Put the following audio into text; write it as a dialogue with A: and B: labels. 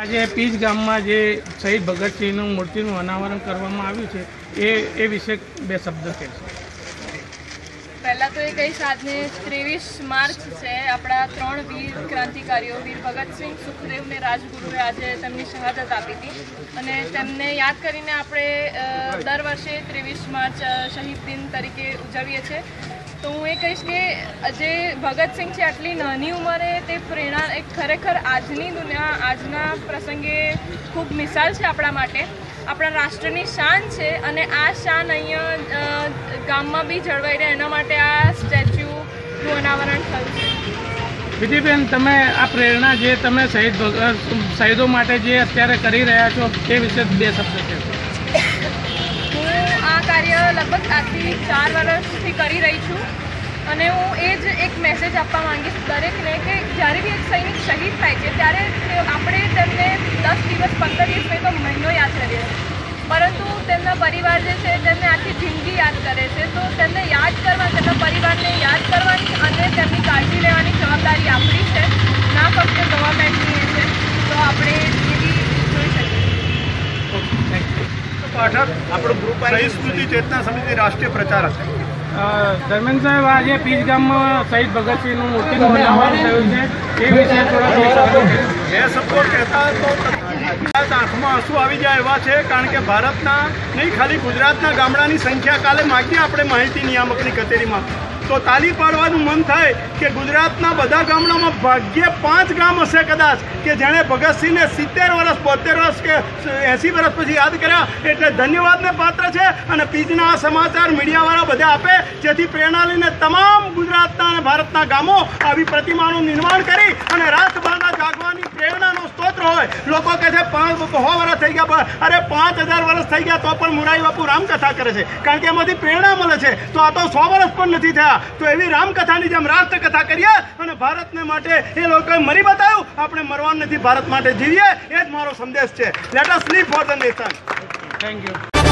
A: આજે પીજ ગામમાં જે શહીદ ભગતસિંહનું મૂર્તિનું અનાવરણ કરવામાં આવ્યું છે, એ એ વિશે બે શબ્દ કહેશો
B: પહેલાં તો એ કહીશ આજને ત્રેવીસ માર્ચ છે, આપણા ત્રણ વીર ક્રાંતિકારીઓ, વીર ભગતસિંહ સુખદેવ ને રાજગુરુએ આજે તેમની શહાદત આપી હતી. અને તેમને યાદ કરીને આપણે દર વર્ષે ત્રેવીસ માર્ચ શહીદ દિન તરીકે ઉજવીએ છીએ. તો હું એ કહીશ કે જે ભગતસિંહ છે, આટલી નાની ઉંમરે તે પ્રેરણા ખરેખર આજની દુનિયા આજના પ્રસંગે ખૂબ મિસાલ છે આપણા માટે. આપણા રાષ્ટ્રની શાન છે અને આ શાન અહીંયા ગામમાં બી જળવાઈ રહે. એના માટે આ સ્ટેચ્યુનું અનાવરણ થયું છે.
A: વિધિબેન તમે આ પ્રેરણા જે તમે શહીદ શહીદો માટે જે અત્યારે કરી રહ્યા છો તે વિશે બે શબ્દ છે
B: હું આ કાર્ય લગભગ આજથી ચાર વર્ષથી કરી રહી છું. અને હું એ જ એક મેસેજ આપવા માંગીશ દરેકને કે જ્યારે બી એક સૈનિક શહીદ થાય છે ત્યારે તે- આપણે તેમને દસ દિવસ પંદર દિવસ નહીં તો મહિનો યાદ કરીએ. પરંતુ તેમના પરિવાર જે છે તેમને આખી જિંદગી યાદ કરે છે. તો તેમને યાદ કરવા તેમના પરિવારને યાદ કરવાની અને તેમની કાળજી લેવાની જવાબદારી આપણી છે. ના ફક્ત ગવર્મેન્ટની એ છે. તો આપણે એ બી જોઈ શકીએ.
C: પાઠક આપણું ગ્રુપ શહીદ સ્મૃતિ ચેતના સમિતિ રાષ્ટ્રીય પ્રચારક.
A: ધર્મેન્દ્ર સાહેબ આજે પીજ ગામમાં શહીદ ભગતસિંહનું મૂર્તિનું અનાવરણ થયું છે. એ વિશે થોડા
C: કહેતા તો આંખમાં આંસુ આવી જાય એવા છે? કારણ કે ભારતના નહીં, ખાલી ગુજરાતના ગામડાની સંખ્યા કાલે માગીએ આપણે માહિતી નિયામકની કચેરીમાં. તો તાલી પાડવાનું મન થાય કે ગુજરાતના બધા ગામડામાં ભાગ્યે પાંચ ગામ હશે કદાચ, કે જેણે ભગતસિંહને સિત્તેર વર્ષ બોતેર વર્ષ કે એંસી વર્ષ પછી યાદ કર્યા, એટલે ધન્યવાદને પાત્ર છે અને પીજના સમાચાર મીડિયાવાળા બધા આપે, જેથી પ્રેરણા લઈને તમામ ગુજરાતના અને ભારતના ગામો આવી પ્રતિમાનું નિર્માણ કરી અને રાષ્ટ્રભાવના જાગવાની સ્તોત્ર હોય. લોકો કહે છે, પાંચ સો વર્ષ થઈ ગયા. અરે, પાંચ હજાર વર્ષ થઈ ગયા તો પણ મુરારી બાપુ રામકથા કરે છે. કારણ કે એમાંથી પ્રેરણા મળે છે. તો આ તો સો વર્ષ પણ નથી થયા. તો એવી રામકથાની જેમ રાષ્ટ્રકથા કરીએ અને ભારતને માટે એ લોકોએ મરી બતાવ્યું. આપણે મરવાનું નથી, ભારત માટે જીવીએ. એ જ મારો સંદેશ છે. Let us leave for the nation
A: thank you